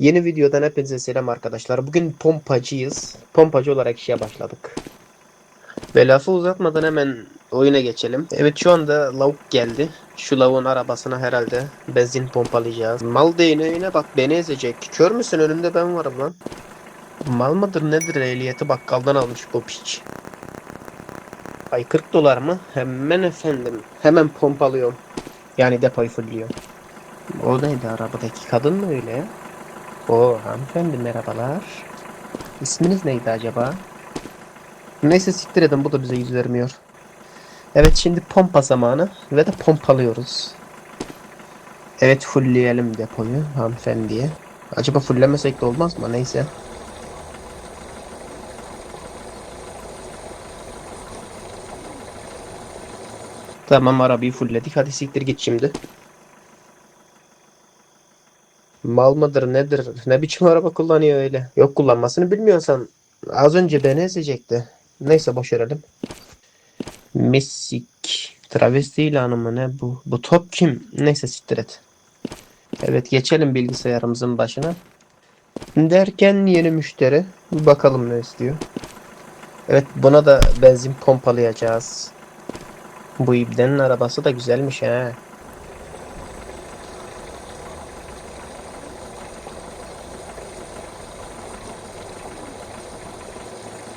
Yeni videodan hepinize selam arkadaşlar. Bugün pompacıyız. Pompacı olarak işe başladık. Ve lafı uzatmadan hemen oyuna geçelim. Evet şu anda lavuk geldi. Şu lavuğun arabasına herhalde benzin pompalayacağız. Mal değneğine bak beni ezecek. Kör müsün önümde ben varım lan. Mal mıdır nedir ehliyeti bakkaldan almış bu piç. Ay 40 dolar mı? Hemen efendim. Hemen pompalıyorum. Yani depoyu fullüyorum. O neydi arabadaki kadın mı öyle ya? O hanımefendi merhabalar. İsminiz neydi acaba? Neyse siktir edin bu da bize yüz vermiyor. Evet şimdi pompa zamanı ve de pompalıyoruz. Evet fullleyelim depoyu hanımefendiye. Acaba fulllemesek de olmaz mı? Neyse. Tamam arabayı fullledik. Hadi siktir git şimdi. Mal mıdır nedir? Ne biçim araba kullanıyor öyle? Yok kullanmasını bilmiyorsan az önce beni ezecekti. Neyse boş verelim. Mesik. Travesti ilanı mı ne bu? Bu top kim? Neyse siktir et. Evet geçelim bilgisayarımızın başına. Derken yeni müşteri. Bakalım ne istiyor. Evet buna da benzin pompalayacağız. Bu ibnenin arabası da güzelmiş ha.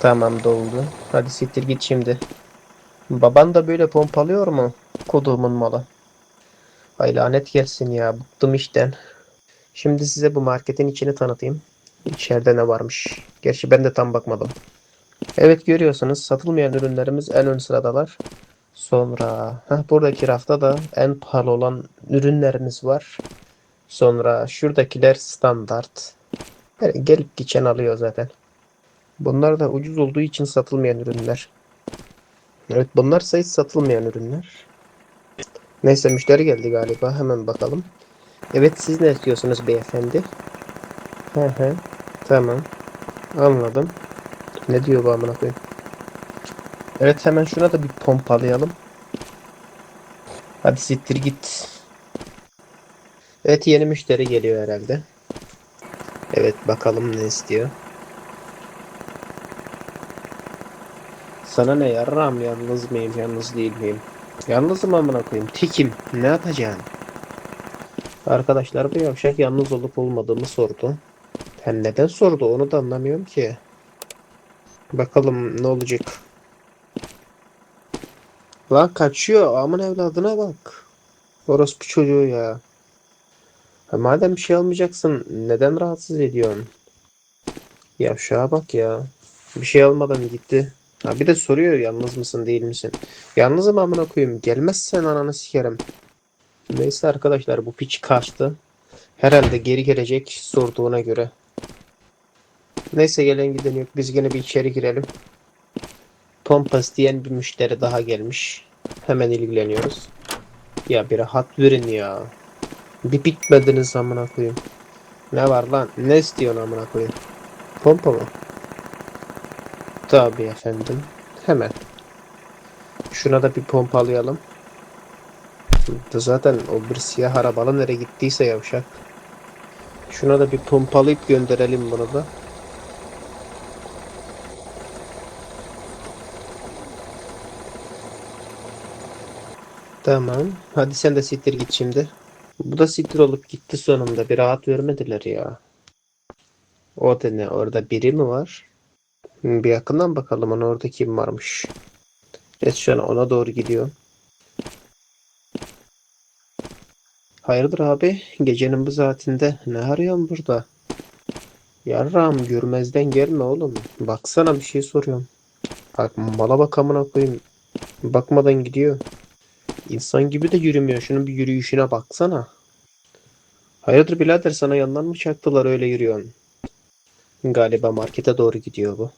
Tamam doldu. Hadi siktir git şimdi. Baban da böyle pompalıyor mu? Koduğumun malı. Ay lanet gelsin ya. Bıktım işten. Şimdi size bu marketin içini tanıtayım. İçeride ne varmış? Gerçi ben de tam bakmadım. Evet görüyorsunuz satılmayan ürünlerimiz en ön sıradalar. Sonra heh, buradaki rafta da en pahalı olan ürünlerimiz var. Sonra şuradakiler standart. Yani gelip geçen alıyor zaten. Bunlar da ucuz olduğu için satılmayan ürünler. Evet bunlar hiç satılmayan ürünler. Neyse müşteri geldi galiba. Hemen bakalım. Evet siz ne istiyorsunuz beyefendi? Hı hı. Tamam. Anladım. Ne diyor bu amına koyayım? Evet hemen şuna da bir pompalayalım. Hadi siktir git. Evet yeni müşteri geliyor herhalde. Evet bakalım ne istiyor. Sana ne yarram yalnız mıyım yalnız değil miyim? Yalnızım amına koyayım. Tekim. Ne yapacaksın? Arkadaşlar bu yavşak yalnız olup olmadığımı sordu. Hem neden sordu onu da anlamıyorum ki. Bakalım ne olacak. Lan kaçıyor. Aman evladına bak. Orospu çocuğu ya. Ha, madem bir şey almayacaksın neden rahatsız ediyorsun? Yavşağa bak ya. Bir şey almadan gitti. Ha bir de soruyor yalnız mısın değil misin? Yalnızım amına koyayım. Gelmezsen ananı sikerim. Neyse arkadaşlar bu piç kaçtı. Herhalde geri gelecek sorduğuna göre. Neyse gelen giden yok. Biz gene bir içeri girelim. Pompas diyen bir müşteri daha gelmiş. Hemen ilgileniyoruz. Ya bir rahat verin ya. Bir bitmediniz amına koyayım. Ne var lan? Ne istiyorsun amına koyayım? Pompa mı? Tabii efendim. Hemen. Şuna da bir pompalayalım. Zaten o bir siyah arabalı nereye gittiyse yavşak. Şuna da bir pompalayıp gönderelim bunu da. Tamam. Hadi sen de siktir git şimdi. Bu da siktir olup gitti sonunda. Bir rahat vermediler ya. O da ne? Orada biri mi var? Hmm, Bir yakından bakalım ona orada kim varmış. Evet şu an ona doğru gidiyor. Hayırdır abi? Gecenin bu saatinde ne arıyorsun burada? Yarram görmezden gelme oğlum. Baksana bir şey soruyorum. Bak mala bak amına koyayım. Bakmadan gidiyor. İnsan gibi de yürümüyor. Şunun bir yürüyüşüne baksana. Hayırdır birader sana yandan mı çaktılar öyle yürüyorsun? Galiba markete doğru gidiyor bu.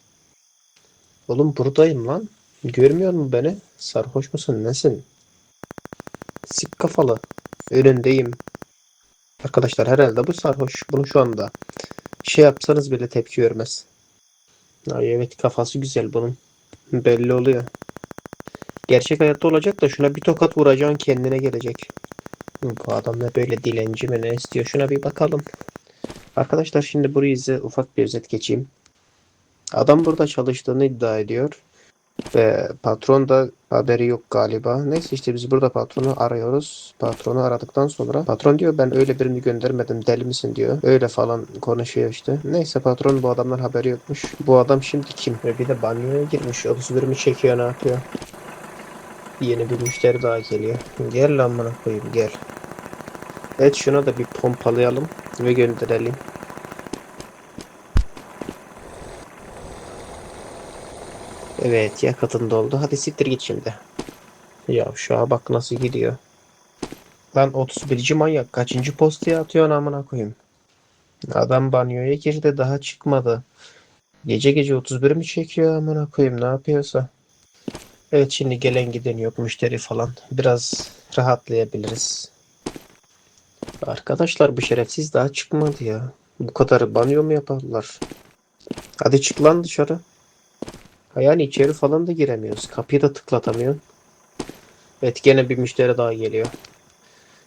Oğlum buradayım lan. Görmüyor musun beni? Sarhoş musun? Nesin? Sik kafalı. Önündeyim. Arkadaşlar herhalde bu sarhoş. Bunu şu anda şey yapsanız bile tepki vermez. Ay evet kafası güzel bunun. Belli oluyor. Gerçek hayatta olacak da şuna bir tokat vuracaksın kendine gelecek. Bu adam ne böyle dilenci mi ne istiyor? Şuna bir bakalım. Arkadaşlar şimdi burayı size ufak bir özet geçeyim. Adam burada çalıştığını iddia ediyor. Ve patron da haberi yok galiba. Neyse işte biz burada patronu arıyoruz. Patronu aradıktan sonra patron diyor ben öyle birini göndermedim deli misin diyor. Öyle falan konuşuyor işte. Neyse patron bu adamdan haberi yokmuş. Bu adam şimdi kim? Ve bir de banyoya girmiş. 31'imi çekiyor ne yapıyor? Yeni bir müşteri daha geliyor. Gel lan bana koyayım gel. Evet şuna da bir pompalayalım ve gönderelim. Evet yakıtın doldu. Hadi siktir git şimdi. Ya şu bak nasıl gidiyor. Lan 31. manyak kaçıncı postaya atıyorsun amına koyayım. Adam banyoya girdi daha çıkmadı. Gece gece 31 mi çekiyor amına koyayım ne yapıyorsa. Evet şimdi gelen giden yok müşteri falan. Biraz rahatlayabiliriz. Arkadaşlar bu şerefsiz daha çıkmadı ya. Bu kadar banyo mu yaparlar? Hadi çık lan dışarı. Ha yani içeri falan da giremiyoruz. Kapıyı da tıklatamıyorsun. Evet gene bir müşteri daha geliyor.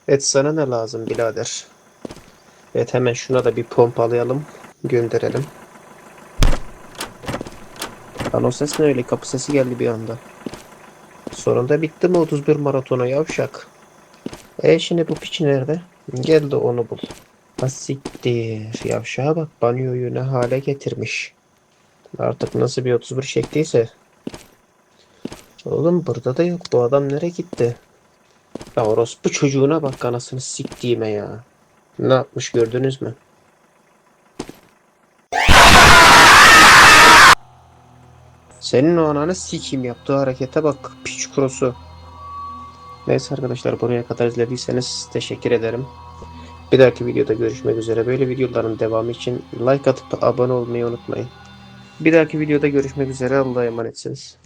Evet sana ne lazım birader? Evet hemen şuna da bir pompalayalım. Gönderelim. Lan o ses ne öyle? Kapı sesi geldi bir anda. Sonunda bitti mi 31 maratonu yavşak? E şimdi bu piç nerede? Gel de onu bul. Ha siktir. Yavşağa bak banyoyu ne hale getirmiş. Artık nasıl bir 31 çektiyse. Oğlum burada da yok. Bu adam nereye gitti? Ya orospu çocuğuna bak anasını siktiğime ya. Ne yapmış gördünüz mü? Senin o ananı sikeyim yaptığı harekete bak piç kurusu. Neyse arkadaşlar buraya kadar izlediyseniz teşekkür ederim. Bir dahaki videoda görüşmek üzere. Böyle videoların devamı için like atıp abone olmayı unutmayın. Bir dahaki videoda görüşmek üzere. Allah'a emanetsiniz.